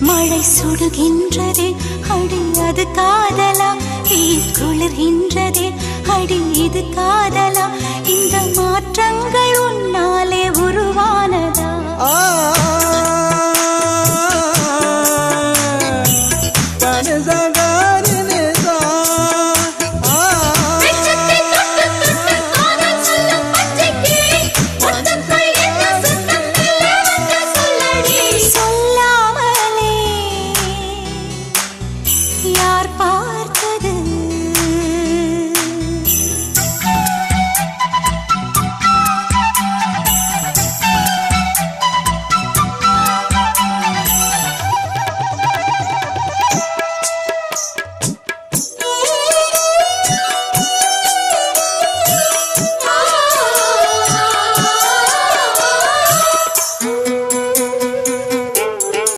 மழை சுடுகின்றதே அடி அது காதலா? குளிர்கின்றதே அடி இது காதலா? இந்த மாற்றங்கள் உன்னாலே உருவானதா? தனதா